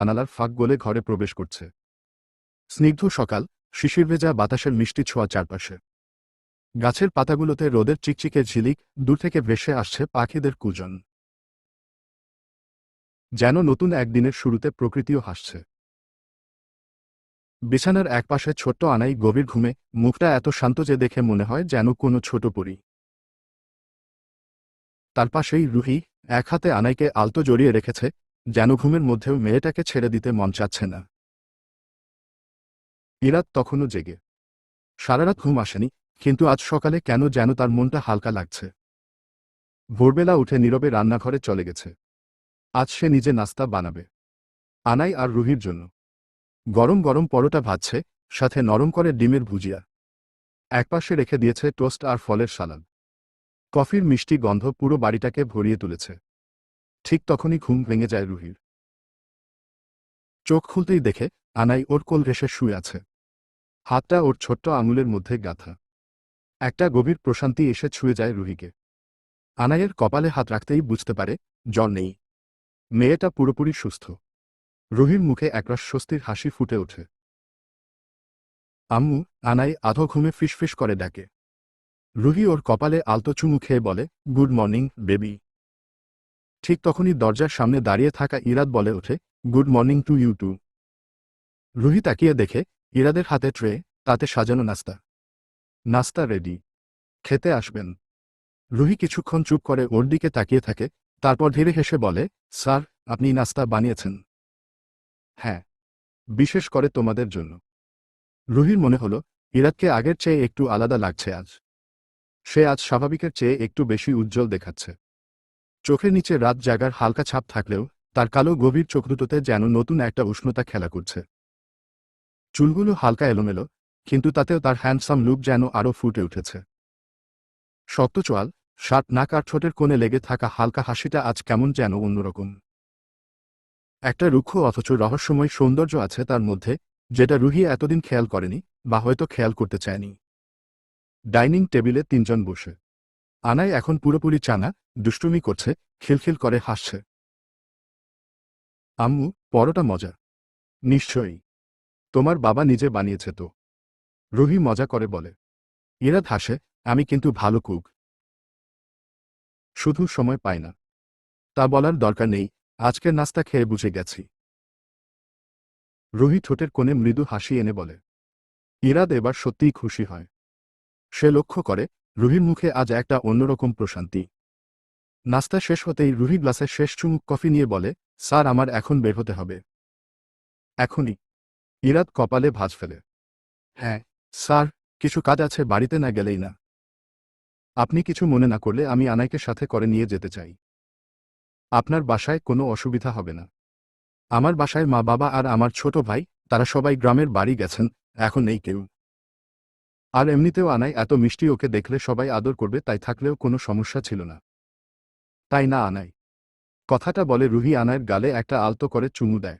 জানালার ফাঁক গলে ঘরে প্রবেশ করছে। স্নিগ্ধ সকাল, শিশির ভেজা বাতাসের মিষ্টি ছোঁয়া চারপাশে। গাছের পাতাগুলোতে রোদের চিকচিকে ঝিলিক, দূর থেকে ভেসে আসছে পাখিদের কুজন। যেন নতুন একদিনের শুরুতে প্রকৃতিও হাসছে। বিছানার একপাশে ছোট্ট আনাই গভীর ঘুমে, মুখটা এত শান্ত যে দেখে মনে হয় যেন কোনো ছোট পরী। তার পাশেই রুহি, এক হাতে আনাইকে আলতো জড়িয়ে রেখেছে যেন ঘুমের মধ্যেও মেয়েটাকে ছেড়ে দিতে মন চাচ্ছে না। ইরাত তখনও জেগে। সারারাত ঘুম আসেনি, কিন্তু আজ সকালে কেন যেন তার মনটা হালকা লাগছে। ভোরবেলা উঠে নীরবে রান্নাঘরে চলে গেছে। আজ সে নিজে নাস্তা বানাবে। আনাই আর রুহির জন্য। গরম গরম পরোটা ভাজছে, সাথে নরম করে ডিমের ভুজিয়া। একপাশে রেখে দিয়েছে টোস্ট আর ফলের সালাদ। কফির মিষ্টি গন্ধ পুরো বাড়িটাকে ভরিয়ে তুলেছে। ঠিক তখনই ঘুম ভেঙে যায় রুহির। চোখ খুলতেই দেখে আনাই ওর কোল ঘেসে শুয়ে আছে। হাতটা ওর ছোট্ট আঙুলের মধ্যে গাঁথা। একটা গভীর প্রশান্তি এসে ছুঁয়ে যায় রুহিকে। আনাইয়ের কপালে হাত রাখতেই বুঝতে পারে, জ্বর নেই। মেয়েটা পুরোপুরি সুস্থ। রুহির মুখে একরাশ স্বস্তির হাসি ফুটে ওঠে। আম্মু, আনাই আধো ঘুমে ফিসফিস করে ডাকে। রুহি ওর কপালে আলতো চুমু খেয়ে বলে, গুড মর্নিং, বেবি। ঠিক তখনই দরজার সামনে দাঁড়িয়ে থাকা ইরাদ বলে ওঠে, good morning to you too. Ruhi তাকিয়ে দেখে, ইরাদের হাতে ট্রে, তাতে সাজানো নাস্তা। নাস্তা রেডি। খেতে আসবেন। রুহি কিছুক্ষণ চুপ করে ওর দিকে তাকিয়ে থাকে, তারপর ধীরে হেসে বলে, স্যার, আপনি নাস্তা বানিয়েছেন? হ্যাঁ বিশেষ করে তোমাদের জন্য। রুহির মনে হল, ইরাদকে আগের চেয়ে একটু আলাদা লাগছে আজ। সে আজ স্বাভাবিকের চেয়ে একটু বেশি উজ্জ্বল দেখাচ্ছে। চোখের নিচে রাত জাগার হালকা ছাপ থাকলেও, তার কালো গভীর চোখ দুটোতে যেন নতুন একটা উষ্ণতা খেলা করছে। চুলগুলো হালকা এলোমেলো, কিন্তু তাতেও তার হ্যান্ডসাম লুক যেন আরও ফুটে উঠেছে। শক্ত চোয়াল, শার্ট নাক আর ঠোঁটের কোণে লেগে থাকা হালকা হাসিটা আজ কেমন যেন অন্যরকম। একটা রুক্ষ অথচ রহস্যময় সৌন্দর্য আছে তার মধ্যে, যেটা রুহি এতদিন খেয়াল করেনি, বা হয়তো খেয়াল করতে চায়নি। ডাইনিং টেবিলে তিনজন বসে। আনাই এখন পুরোপুরি চানা, দুষ্টুমি করছে, খিলখিল করে হাসছে। আম্মু, পরোটা মজা। নিশ্চয়ই। তোমার বাবা নিজে বানিয়েছে তো। রুহি মজা করে বলে। ইরাদ হাসে, আমি কিন্তু ভালো কুক। শুধু সময় পায় না। তা বলার দরকার নেই, আজকের নাস্তা খেয়ে বুঝে গেছি। রুহি ঠোঁটের কোণে মৃদু হাসি এনে বলে। ইরাদ এবার সত্যিই খুশি হয়। সে লক্ষ্য করে রুহির মুখে আজ একটা অন্যরকম প্রশান্তি। নাস্তা শেষ হতেই রুহি গ্লাসে শেষ চুমুক কফি নিয়ে বলে, স্যার, আমার এখন বের হতে হবে। এখনই। ইরাত কপালে ভাঁজ ফেলে। হ্যাঁ স্যার, কিছু কাজ আছে, বাড়িতে না গেলেই না। আপনি কিছু মনে না করলে আমি আনাইকে সাথে করে নিয়ে যেতে চাই। আপনার বাসায় কোনো অসুবিধা হবে না। আমার বাসায় মা বাবা আর আমার ছোট ভাই, তারা সবাই গ্রামের বাড়ি গেছেন, এখন নেই কেউ। আর এমনিতেও আনাই, এত মিষ্টি ওকে দেখলে সবাই আদর করবে, তাই থাকলেও কোনো সমস্যা ছিল না। তাই না আনাই? কথাটা বলে রুহি আনায়ের গালে একটা আলতো করে চুমু দেয়।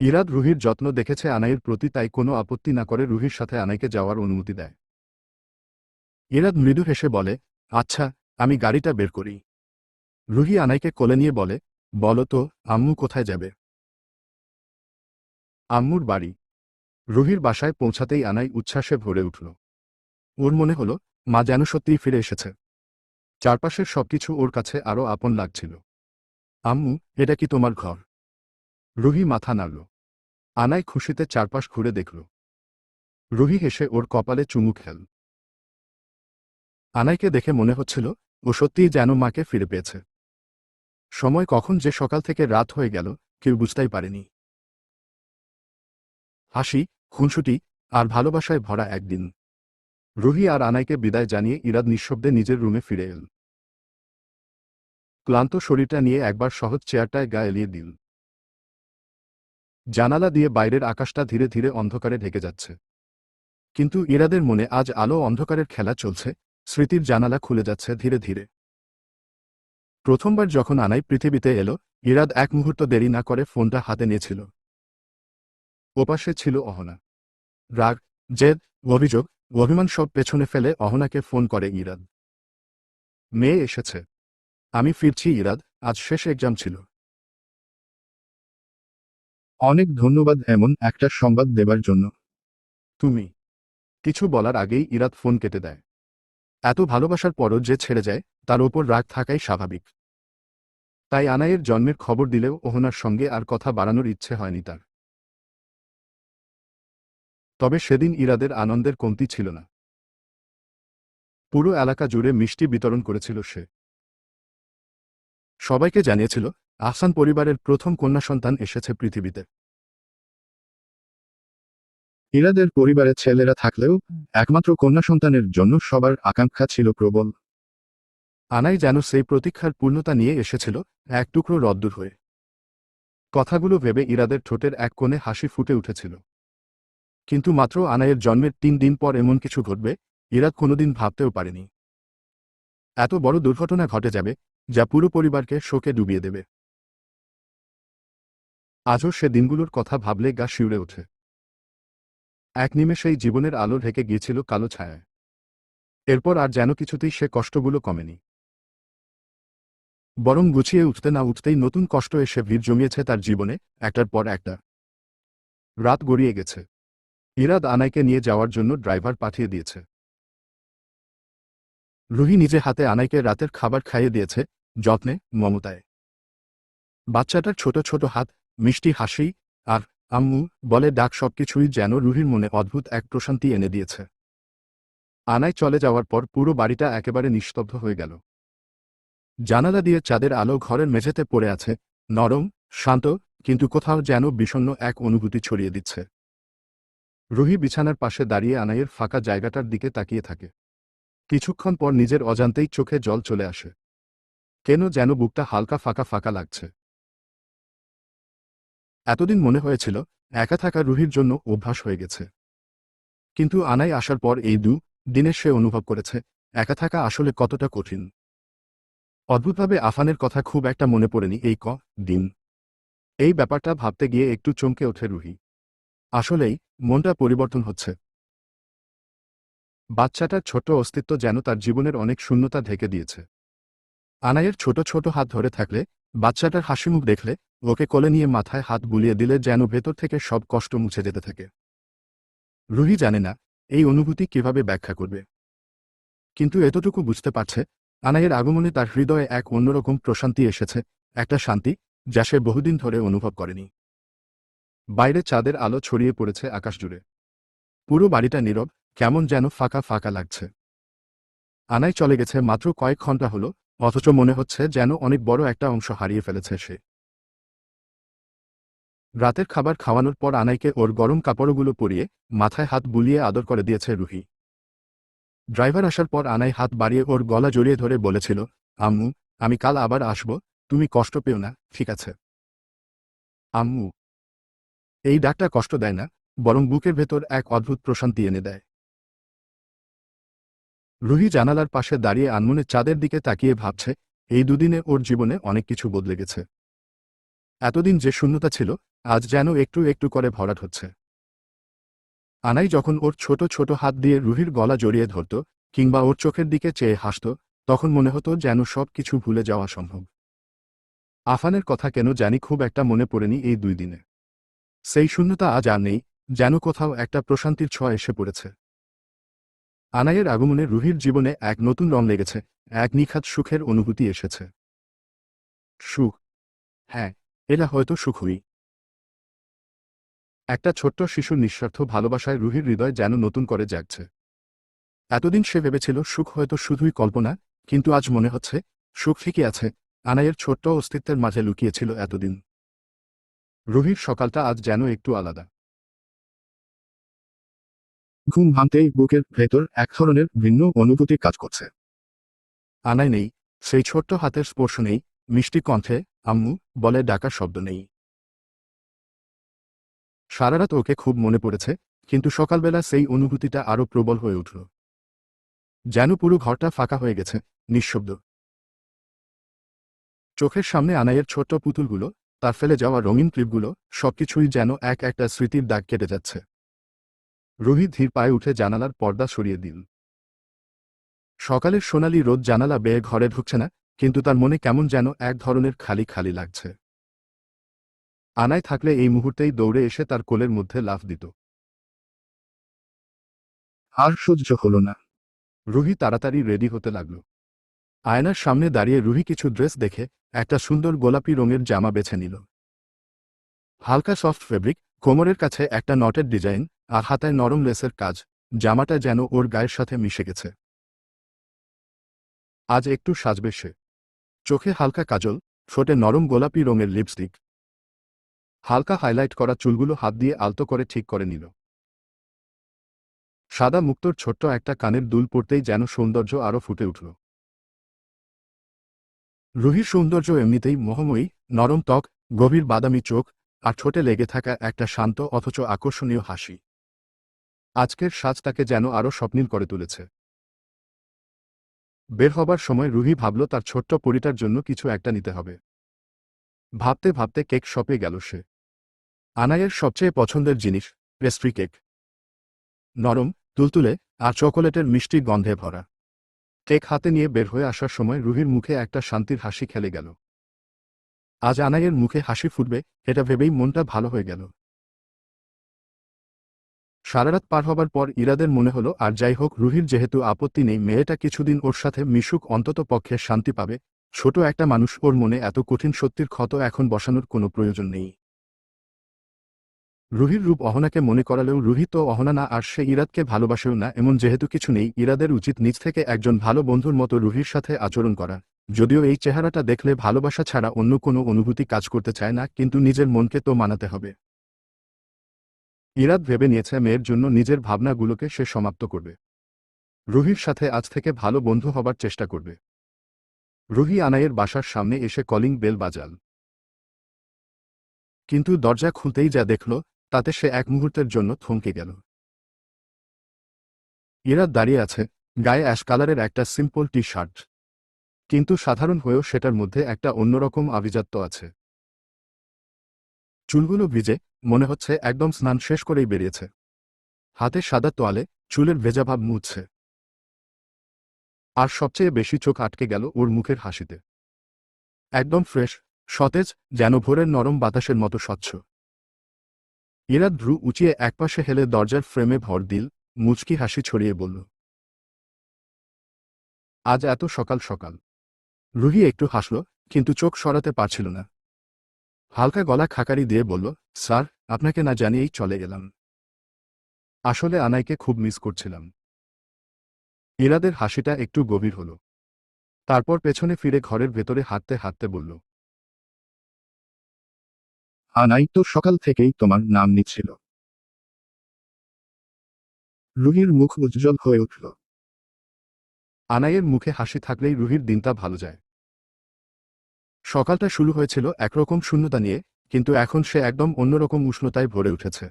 ইরাদ রুহির যত্ন দেখেছে আনাইয়ের প্রতি, তাই কোনো আপত্তি না করে রুহির সাথে আনাইকে যাওয়ার অনুমতি দেয়। ইরাদ মৃদু হেসে বলে আচ্ছা আমি গাড়িটা বের করি। রুহি আনাইকে কোলে নিয়ে বলে, বলো তো, আম্মু কোথায় যাবে? আম্মুর বাড়ি। রুহির বাসায় পৌঁছাতেই আনাই উচ্ছ্বাসে ভরে উঠল। ওর মনে হল, মা যেন সত্যিই ফিরে এসেছে। চারপাশের সবকিছু ওর কাছে আরও আপন লাগছিল। আম্মু, এটা কি তোমার ঘর? রুহি মাথা নাড়ল। আনাই খুশিতে চারপাশ ঘুরে দেখল। রুহি হেসে ওর কপালে চুমু খেল। আনাইকে দেখে মনে হচ্ছিল, ও সত্যিই যেন মাকে ফিরে পেয়েছে। সময় কখন যে সকাল থেকে রাত হয়ে গেল, কেউ বুঝতেই পারেনি। হাসি খুনসুটি আর ভালোবাসায় ভরা একদিন। রুহি আর আনাইকে বিদায় জানিয়ে ইরাদ নিঃশব্দে নিজের রুমে ফিরে এল। ক্লান্ত শরীরটা নিয়ে একবার সহজ চেয়ারটায় গা এলিয়ে দিল। জানালা দিয়ে বাইরের আকাশটা ধীরে ধীরে অন্ধকারে ঢেকে যাচ্ছে। কিন্তু ইরাদের মনে আজ আলো অন্ধকারের খেলা চলছে, স্মৃতির জানালা খুলে যাচ্ছে ধীরে ধীরে। প্রথমবার যখন আনাই পৃথিবীতে এলো, ইরাদ এক মুহূর্ত দেরি না করে ফোনটা হাতে নিয়েছিল। ওপাশে ছিল অহনা। রাগ, জেদ, অভিযোগ, অভিমান সব পেছনে ফেলে অহনাকে ফোন করে ইরাদ। মেয়ে এসেছে। আমি ফিরছি ইরাদ, আজ শেষ এক্সাম ছিল। অনেক ধন্যবাদ এমন একটা সংবাদ দেবার জন্য। তুমি। কিছু বলার আগেই ইরাত ফোন কেটে দেয়। এত ভালোবাসার পরও যে ছেড়ে যায়, তার ওপর রাগ থাকাই স্বাভাবিক। তাই আনায়ের জন্মের খবর দিলেও ওহনার সঙ্গে আর কথা বাড়ানোর ইচ্ছে হয়নি তার। তবে সেদিন ইরাদের আনন্দের কমতি ছিল না। পুরো এলাকা জুড়ে মিষ্টি বিতরণ করেছিল সে। সবাইকে জানিয়েছিল, আহসান পরিবারের প্রথম কন্যা সন্তান এসেছে পৃথিবীতে। ইরাদের পরিবারের ছেলেরা থাকলেও একমাত্র কন্যা সন্তানের জন্য সবার আকাঙ্ক্ষা ছিল প্রবল। আনাই যেন সেই প্রতীক্ষার পূর্ণতা নিয়ে এসেছিল, এক টুকরো রদ্দুর হয়ে। কথাগুলো ভেবে ইরাদের ঠোঁটের এক কোণে হাসি ফুটে উঠেছিল। কিন্তু মাত্র আনাইয়ের জন্মের তিন দিন পর এমন কিছু ঘটবে ইরাদ কোনোদিন ভাবতেও পারেনি। এত বড় দুর্ঘটনা ঘটে যাবে, যা পুরো পরিবারকে শোকে ডুবিয়ে দেবে। আজও সে দিনগুলোর কথা ভাবলে গা শিউরে ওঠে। এক নিমেষেই জীবনের আলো ঢেকে গিয়েছিল কালো ছায়ায়। এরপর আর যেন কিছুতেই সে কষ্টগুলো কমেনি। বরং গুছিয়ে উঠতে না উঠতেই নতুন কষ্ট এসে ভিড় জমিয়েছে তার জীবনে, একটার পর একটা। রাত গড়িয়ে গেছে। ইরাদ আনাইকে নিয়ে যাওয়ার জন্য ড্রাইভার পাঠিয়ে দিয়েছে। রুহি নিজে হাতে আনাইকে রাতের খাবার খাইয়ে দিয়েছে, যত্নে, মমতায়। বাচ্চাটার ছোট ছোট হাত, মিষ্টি হাসি আর আম্মু বলে ডাক সবকিছুই যেন রুহির মনে অদ্ভুত এক প্রশান্তি এনে দিয়েছে। আনায় চলে যাওয়ার পর পুরো বাড়িটা একেবারে নিস্তব্ধ হয়ে গেল। জানালা দিয়ে চাঁদের আলো ঘরের মেঝেতে পড়ে আছে, নরম, শান্ত, কিন্তু কোথাও যেন বিষণ্ণ এক অনুভূতি ছড়িয়ে দিচ্ছে। রুহি বিছানার পাশে দাঁড়িয়ে আনাইয়ের ফাঁকা জায়গাটার দিকে তাকিয়ে থাকে। কিছুক্ষণ পর নিজের অজান্তেই চোখে জল চলে আসে। কেন যেন বুকটা হালকা ফাঁকা ফাঁকা লাগছে। এতদিন মনে হয়েছিল, একা থাকা রুহির জন্য অভ্যাস হয়ে গেছে। কিন্তু আনাই আসার পর এই দু দিনে সে অনুভব করেছে, একা থাকা আসলে কতটা কঠিন। অদ্ভুতভাবে আফানের কথা খুব একটা মনে পড়েনি এই ক, দিন। এই ব্যাপারটা ভাবতে গিয়ে একটু চমকে ওঠে রুহি। আসলেই, মনটা পরিবর্তন হচ্ছে। বাচ্চাটার ছোট অস্তিত্ব যেন তার জীবনের অনেক শূন্যতা ঢেকে দিয়েছে। আনাইয়ের ছোট ছোট হাত ধরে থাকলে, বাচ্চাটার হাসিমুখ দেখলে, ওকে কোলে নিয়ে মাথায় হাত বুলিয়ে দিলে যেন ভেতর থেকে সব কষ্ট মুছে যেতে থাকে। রুহি জানে না, এই অনুভূতি কীভাবে ব্যাখ্যা করবে। কিন্তু এতটুকু বুঝতে পারছে, আনাইয়ের আগমনে তার হৃদয়ে এক অন্যরকম প্রশান্তি এসেছে, একটা শান্তি, যা সে বহুদিন ধরে অনুভব করেনি। বাইরে চাঁদের আলো ছড়িয়ে পড়েছে আকাশ জুড়ে। পুরো বাড়িটা নীরব, কেমন যেন ফাঁকা ফাঁকা লাগছে। আনাই চলে গেছে মাত্র কয়েক ঘণ্টা হলো, অথচ মনে হচ্ছে যেন অনেক বড় একটা অংশ হারিয়ে ফেলেছে সে। রাতের খাবার খাওয়ানোর পর আনাইকে ওর গরম কাপড়গুলো পরিয়ে মাথায় হাত বুলিয়ে আদর করে দিয়েছে রুহি। ড্রাইভার আসার পর আনাই হাত বাড়িয়ে ওর গলা জড়িয়ে ধরে বলেছিল, আম্মু, আমি কাল আবার আসব, তুমি কষ্ট পেও না, ঠিক আছে? আম্মু এই ডাকটা কষ্ট দেয় না, বরং বুকের ভেতর এক অদ্ভুত প্রশান্তি এনে দেয়। রুহি জানালার পাশে দাঁড়িয়ে আনমনে চাঁদের দিকে তাকিয়ে ভাবছে, এই দুদিনে ওর জীবনে অনেক কিছু বদলে গেছে। এতদিন যে শূন্যতা ছিল, আজ যেন একটু একটু করে ভরাট হচ্ছে। আনাই যখন ওর ছোট ছোট হাত দিয়ে রুহির গলা জড়িয়ে ধরত, কিংবা ওর চোখের দিকে চেয়ে হাসত, তখন মনে হতো যেন সব কিছু ভুলে যাওয়া সম্ভব। আফানের কথা কেন জানি খুব একটা মনে পড়েনি এই দুই দিনে। সেই শূন্যতা আজ আর নেই, যেন কোথাও একটা প্রশান্তির ছোঁয়া এসে পড়েছে। আনাইয়ের আগমনে রুহির জীবনে এক নতুন রং লেগেছে, এক নিখাত সুখের অনুভূতি এসেছে। সুখ? হ্যাঁ এরা হয়তো সুখই। একটা ছোট্ট শিশুর নিঃস্বার্থ ভালোবাসায় রুহির হৃদয় যেন নতুন করে জাগছে। এতদিন সে ভেবেছিল, সুখ হয়তো শুধুই কল্পনা, কিন্তু আজ মনে হচ্ছে, সুখ ঠিকই আছে, আনাইয়ের ছোট্ট অস্তিত্বের মাঝে লুকিয়েছিল এতদিন। রুহির সকালটা আজ যেন একটু আলাদা। ঘুম ভাঙতেই বুকের ভেতর এক ধরনের ভিন্ন অনুভূতি কাজ করছে। আনায় নেই, সেই ছোট্ট হাতের স্পর্শ নেই, মিষ্টি কণ্ঠে, আম্মু, বলে ডাকার শব্দ নেই। সারারাত ওকে খুব মনে পড়েছে, কিন্তু সকালবেলা সেই অনুভূতিটা আরও প্রবল হয়ে উঠল। যেন পুরো ঘরটা ফাঁকা হয়ে গেছে, নিঃশব্দ। চোখের সামনে আনাইয়ের ছোট্ট পুতুলগুলো তার ফেলে যাওয়া রঙিন ক্লিপগুলো সবকিছুই যেন এক একটা স্মৃতির দাগ কেটে যাচ্ছে। রোহিত ধীর পায়ে উঠে জানালার পর্দা সরিয়ে দিল। সকালের সোনালি রোদ জানালা বেয়ে ঘরে ঢুকছে না, কিন্তু তার মনে কেমন যেন এক ধরনের খালি খালি লাগছে। আনায় থাকলে এই মুহূর্তেই দৌড়ে এসে তার কোলের মধ্যে লাফ দিত। আর সহ্য হল না। রুহি তাড়াতাড়ি রেডি হতে লাগল। আয়নার সামনে দাঁড়িয়ে রুহি কিছু ড্রেস দেখে একটা সুন্দর গোলাপি রঙের জামা বেছে নিল। হালকা সফট ফেব্রিক, কোমরের কাছে একটা নটের ডিজাইন আর হাতায় নরম লেসের কাজ, জামাটা যেন ওর গায়ের সাথে মিশে গেছে। আজ একটু সাজবে সে। চোখে হালকা কাজল, ঠোঁটে নরম গোলাপি রঙের লিপস্টিক। হালকা হাইলাইট করা চুলগুলো হাত দিয়ে আলতো করে ঠিক করে নিল। সাদা মুক্তোর ছোট্ট একটা কানের দুল পড়তেই যেন সৌন্দর্য আরও ফুটে উঠল। রুহির সৌন্দর্য এমনিতেই মোহময়ী, নরম ত্বক, গভীর বাদামি চোখ আর ঠোঁটে লেগে থাকা একটা শান্ত অথচ আকর্ষণীয় হাসি। আজকের সাজ তাকে যেন আরও স্বপ্নীল করে তুলেছে। বের হবার সময় রুহি ভাবল তার ছোট্ট পরিটার জন্য কিছু একটা নিতে হবে। ভাবতে ভাবতে কেক শপে গেল সে। আনায়ের সবচেয়ে পছন্দের জিনিস পেস্ট্রি কেক। নরম, তুলতুলে আর চকোলেটের মিষ্টি গন্ধে ভরা। কেক হাতে নিয়ে বের হয়ে আসার সময় রুহির মুখে একটা শান্তির হাসি খেলে গেল। আজ আনাইয়ের মুখে হাসি ফুটবে, এটা ভেবেই মনটা ভালো হয়ে গেল। সারারাত পার হবার পর ইরাদের মনে হলো, আর যাই হোক, রুহির যেহেতু আপত্তি নেই, মেয়েটা কিছুদিন ওর সাথে মিশুক অন্তত পক্ষে শান্তি পাবে। ছোট একটা মানুষ ওর মনে এত কঠিন সত্যির ক্ষত এখন বসানোর কোনো প্রয়োজন নেই। রুহির রূপ অহনাকে মনে করালেও রুহি তো অহনা না, আর সে ইরাদকে ভালোবাসেও না, এমন যেহেতু কিছু নেই, ইরাদের উচিত নিজ থেকে একজন ভালো বন্ধুর মতো রুহির সাথে আচরণ করা। যদিও এই চেহারাটা দেখলে ভালোবাসা ছাড়া অন্য কোনো অনুভূতি কাজ করতে চায় না, কিন্তু নিজের মনকে তো মানাতে হবে। ইরাদ ভেবে নিয়েছে মেয়ের জন্য নিজের ভাবনাগুলোকে সে সমাপ্ত করবে। রুহির সাথে আজ থেকে ভালো বন্ধু হবার চেষ্টা করবে। রুহি আনায়ের বাসার সামনে এসে কলিং বেল বাজাল। কিন্তু দরজা খুলতেই যা দেখল তাতে সে এক মুহূর্তের জন্য থমকে গেল। ইরাদ দাঁড়িয়ে আছে, গায়ে অ্যাশ কালারের একটা সিম্পল টি শার্ট কিন্তু সাধারণ হয়েও সেটার মধ্যে একটা অন্যরকম আভিজাত্য আছে। চুলগুলো ভিজে, মনে হচ্ছে একদম স্নান শেষ করেই বেরিয়েছে। হাতে সাদা তোয়ালে, চুলের ভেজাভাব মুছছে। আর সবচেয়ে বেশি চোখ আটকে গেল ওর মুখের হাসিতে। একদম ফ্রেশ, সতেজ, যেন ভোরের নরম বাতাসের মতো স্বচ্ছ। ইরাদ ভ্রু উঁচিয়ে একপাশে হেলে দরজার ফ্রেমে ভর দিল, মুচকি হাসি ছড়িয়ে বলল, আজ এত সকাল সকাল রুহি একটু হাসল, কিন্তু চোখ সরাতে পারছিল না। হালকা গলা খাকারি দিয়ে বলল, স্যার, আপনাকে না জানিয়েই চলে এলাম আসলে আনাইকে খুব মিস করছিলাম। ইরাদের হাসিটা একটু গভীর হল। তারপর পেছনে ফিরে ঘরের ভেতরে হাঁটতে হাঁটতে বলল আনাই তো সকাল থেকেই তোমার নাম নিচ্ছিল। রুহির মুখ উজ্জ্বল হয়ে উঠল। আনাইয়ের মুখে হাসি থাকলেই রুহির দিনটা ভালো যায়। সকালটা শুরু হয়েছিল একরকম শূন্যতা নিয়ে কিন্তু এখন সে একদম অন্যরকম উষ্ণতায় ভরে উঠেছে।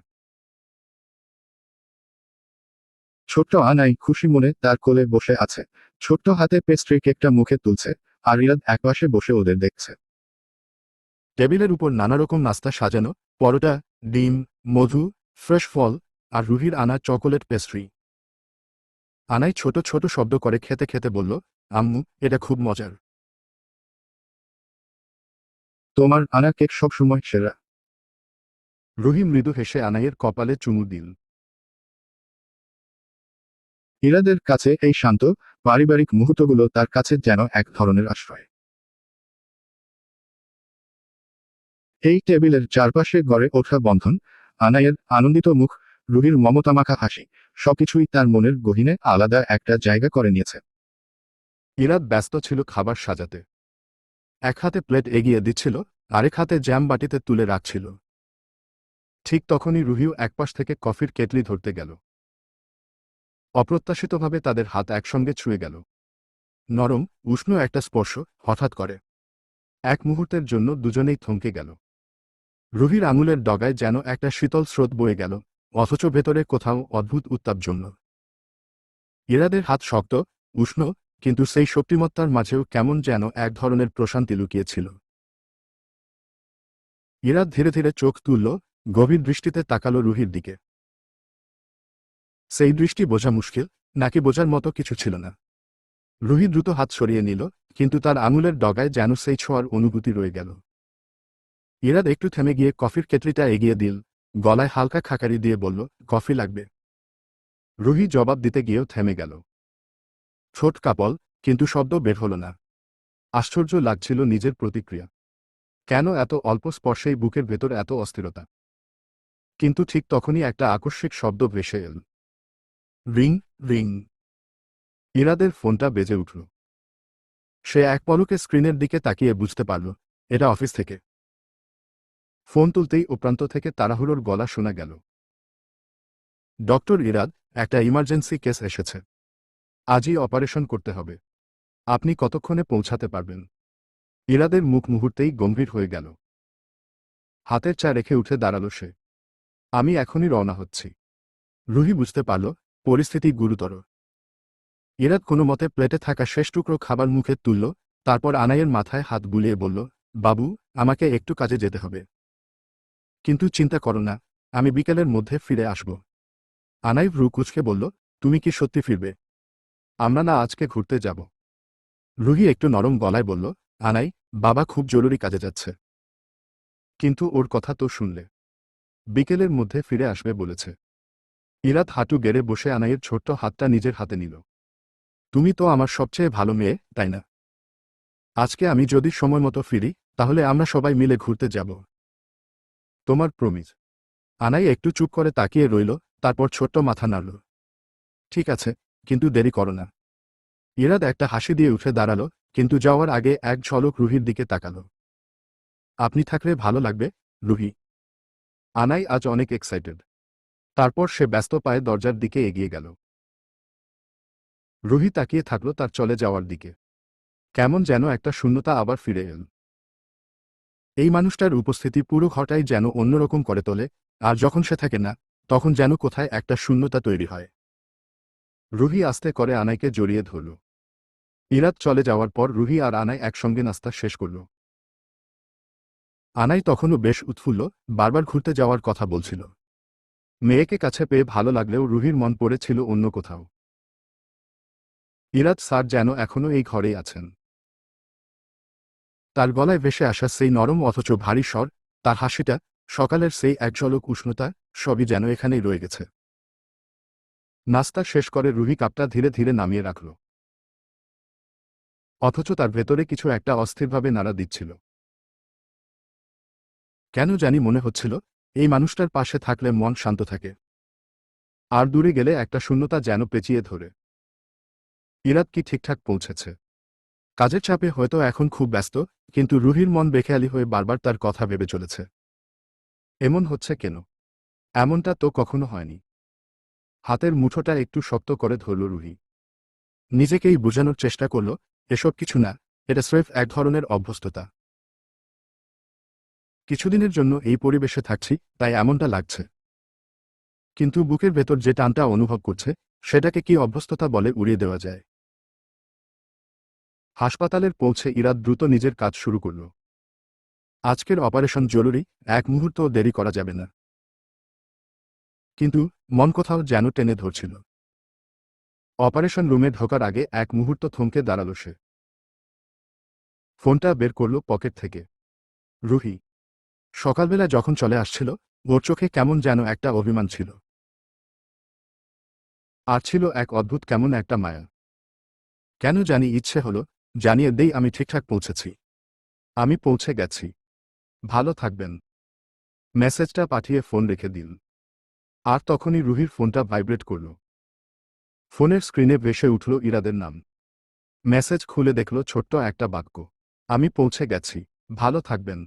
ছোট্ট আনাই খুশি মনে তার কোলে বসে আছে। ছোট্ট হাতে পেস্ট্রি কেকটা মুখে তুলছে আর ইরাদ একপাশে বসে ওদের দেখছে। টেবিলের উপর নানা রকম নাস্তা সাজানো, পরোটা, ডিম, মধু, ফ্রেশ ফল আর রুহির আনা চকোলেট পেস্ট্রি। আনাই ছোট ছোট শব্দ করে খেতে খেতে বলল, আম্মু, এটা খুব মজার। তোমার আনা কেক সবসময় সেরা রুহি মৃদু হেসে আনাইয়ের কপালে চুমু দিল। ইরাদের কাছে এই শান্ত, পারিবারিক মুহূর্তগুলো তার কাছে যেন এক ধরনের আশ্রয়। এই টেবিলের চারপাশে গড়ে ওঠা বন্ধন, আনাইয়ের আনন্দিত মুখ, রুহির মমতামাখা হাসি, সবকিছুই তার মনের গহীনে আলাদা একটা জায়গা করে নিয়েছে। ইরাদ ব্যস্ত ছিল খাবার সাজাতে। এক হাতে প্লেট এগিয়ে দিচ্ছিল, আরেক হাতে জ্যাম বাটিতে তুলে রাখছিল। ঠিক তখনই রুহিও একপাশ থেকে কফির কেটলি ধরতে গেল। অপ্রত্যাশিতভাবে তাদের হাত একসঙ্গে ছুঁয়ে গেল। নরম, উষ্ণ একটা স্পর্শ হঠাৎ করে। এক মুহূর্তের জন্য দুজনেই থমকে গেল। রুহির আঙুলের ডগায় যেন একটা শীতল স্রোত বয়ে গেল, অথচ ভেতরে কোথাও অদ্ভুত উত্তাপ জন্য ইরাদের হাত শক্ত, উষ্ণ, কিন্তু সেই শক্তিমত্তার মাঝেও কেমন যেন এক ধরনের প্রশান্তি লুকিয়েছিল। ইরাদ ধীরে ধীরে চোখ তুলল, গভীর দৃষ্টিতে তাকালো রুহির দিকে। সেই দৃষ্টি বোঝা মুশকিল, নাকি বোঝার মতো কিছু ছিল না। রুহি দ্রুত হাত সরিয়ে নিল, কিন্তু তার আঙুলের ডগায় যেন সেই ছোঁয়ার অনুভূতি রয়ে গেল। ইরাদ একটু থেমে গিয়ে কফির কেটলিটা এগিয়ে দিল। গলায় হালকা খাকারি দিয়ে বলল, কফি লাগবে। রুহি জবাব দিতে গিয়েও থেমে গেল। ছোট কাপল, কিন্তু শব্দ বের হল না। আশ্চর্য লাগছিল নিজের প্রতিক্রিয়া। কেন এত অল্প স্পর্শেই বুকের ভেতর এত অস্থিরতা? কিন্তু ঠিক তখনই একটা আকস্মিক শব্দ ভেসে এল। Ring ring. ইরাদের ফোনটা বেজে উঠল। সে এক পলকে স্ক্রিনের দিকে তাকিয়ে বুঝতে পারল, এটা অফিস থেকে। ফোন তুলতেই ও প্রান্ত থেকে তাড়াহুড়োর গলা শোনা গেল। ডক্টর ইরাদ, একটা ইমার্জেন্সি কেস এসেছে। আজই অপারেশন করতে হবে। আপনি কতক্ষণে পৌঁছাতে পারবেন? ইরাদের মুখ মুহূর্তেই গম্ভীর হয়ে গেল। হাতের চা রেখে উঠে দাঁড়াল সে। আমি এখনই রওনা হচ্ছি। রুহি বুঝতে পারল, পরিস্থিতি গুরুতর। ইরাদ কোনো মতে প্লেটে থাকা শেষ টুকরো খাবার মুখে তুলল, তারপর আনাইয়ের মাথায় হাত বুলিয়ে বলল, বাবু, আমাকে একটু কাজে যেতে হবে। কিন্তু চিন্তা করো না, আমি বিকেলের মধ্যে ফিরে আসব। আনাই ভ্রু কুচকে বলল, তুমি কি সত্যি ফিরবে? আমরা না আজকে ঘুরতে যাব। রুহি একটু নরম গলায় বলল, আনাই, বাবা খুব জরুরি কাজে যাচ্ছে। কিন্তু ওর কথা তো শুনলে। বিকেলের মধ্যে ফিরে আসবে বলেছে। ইরাত হাঁটু গেড়ে বসে আনাইয়ের ছোট্ট হাতটা নিজের হাতে নিল। তুমি তো আমার সবচেয়ে ভালো মেয়ে, তাই না? আজকে আমি যদি সময় মতো ফিরি, তাহলে আমরা সবাই মিলে ঘুরতে যাব। তোমার প্রমিজ। আনাই একটু চুপ করে তাকিয়ে রইল, তারপর ছোট্ট মাথা নাড়ল। ঠিক আছে, কিন্তু দেরি করো না। ইরাদ একটা হাসি দিয়ে উঠে দাঁড়াল, কিন্তু যাওয়ার আগে এক ঝলক রুহির দিকে তাকাল। আপনি থাকলে ভালো লাগবে, রুহি। আনাই আজ অনেক এক্সাইটেড তারপর সে ব্যস্ত পায়ে দরজার দিকে এগিয়ে গেল। রুহি তাকিয়ে থাকল তার চলে যাওয়ার দিকে। কেমন যেন একটা শূন্যতা আবার ফিরে এল। এই মানুষটার উপস্থিতি পুরো ঘটাই যেন অন্যরকম করে তোলে, আর যখন সে থাকে না, তখন যেন কোথায় একটা শূন্যতা তৈরি হয়। রুহি আস্তে করে আনাইকে জড়িয়ে ধরল। ইরাত চলে যাওয়ার পর রুহি আর আনাই একসঙ্গে নাস্তা শেষ করল। আনাই তখনও বেশ উৎফুল্ল, বারবার ঘুরতে যাওয়ার কথা বলছিল। মেয়েকে কাছে পেয়ে ভালো লাগলেও রুহির মন পড়েছিল অন্য কোথাও। ইরাত স্যার যেন এখনও এই ঘরেই আছেন। তার গলায় ভেসে আসা সেই নরম অথচ ভারী স্বর, তার হাসিটা, সকালের সেই এক ঝলক উষ্ণতা, সবই যেন এখানেই রয়ে গেছে। নাস্তা শেষ করে রুহি কাপটা ধীরে ধীরে নামিয়ে রাখল। অথচ তার ভেতরে কিছু একটা অস্থিরভাবে নাড়া দিচ্ছিল। কেন জানি মনে হচ্ছিল, এই মানুষটার পাশে থাকলে মন শান্ত থাকে। আর দূরে গেলে একটা শূন্যতা যেন পেঁচিয়ে ধরে। ইরাত কি ঠিকঠাক পৌঁছেছে? কাজের চাপে হয়তো এখন খুব ব্যস্ত, কিন্তু রুহির মন বেখেয়ালি হয়ে বারবার তার কথা ভেবে চলেছে। এমন হচ্ছে কেন? এমনটা তো কখনো হয়নি। হাতের মুঠোটা একটু শক্ত করে ধরল রুহি। নিজেকেই বোঝানোর চেষ্টা করল, এসব কিছু না, এটা স্রেফ এক ধরনের অভ্যস্ততা। কিছুদিনের জন্য এই পরিবেশে থাকছি, তাই এমনটা লাগছে। কিন্তু বুকের ভেতর যে টানটা অনুভব করছে, সেটাকে কি অভ্যস্ততা বলে উড়িয়ে দেওয়া যায়? হাসপাতালের পৌঁছে ইরাদ দ্রুত নিজের কাজ শুরু করল। আজকের অপারেশন জরুরি, এক মুহূর্তও দেরি করা যাবে না। কিন্তু মন কোথাও যেন টেনে ধরছিল। অপারেশন রুমে ঢোকার আগে এক মুহূর্ত থমকে দাঁড়াল সে। ফোনটা বের করল পকেট থেকে। রুহি, সকালবেলা যখন চলে আসছিল, ওর চোখে কেমন যেন একটা অভিমান ছিল। আর ছিল এক অদ্ভুত কেমন একটা মায়া। কেন জানি ইচ্ছে হলো জানিয়ে দেই আমি ঠিকঠাক পৌঁছেছি। আমি পৌঁছে গেছি। ভালো থাকবেন। মেসেজটা পাঠিয়ে ফোন রেখে দিন। আর তখনই রুহির ফোনটা ভাইব্রেট করল। ফোনের স্ক্রিনে ভেসে উঠল ইরাদের নাম। মেসেজ খুলে দেখল ছোট্ট একটা বাক্য। আমি পৌঁছে গেছি। ভালো থাকবেন।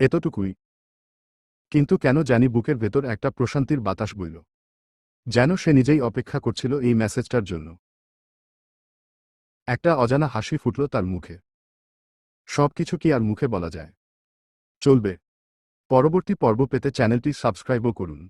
এতটুকুই। কিন্তু কেন জানি বুকের ভেতর একটা প্রশান্তির বাতাস বইল। যেন সে নিজেই অপেক্ষা করছিল এই মেসেজটার জন্য। একটা অজানা হাসি ফুটল তার মুখে। সবকিছু কি আর মুখে বলা যায়? চলবে। পরবর্তী পর্ব পেতে চ্যানেলটি সাবস্ক্রাইবও করুন।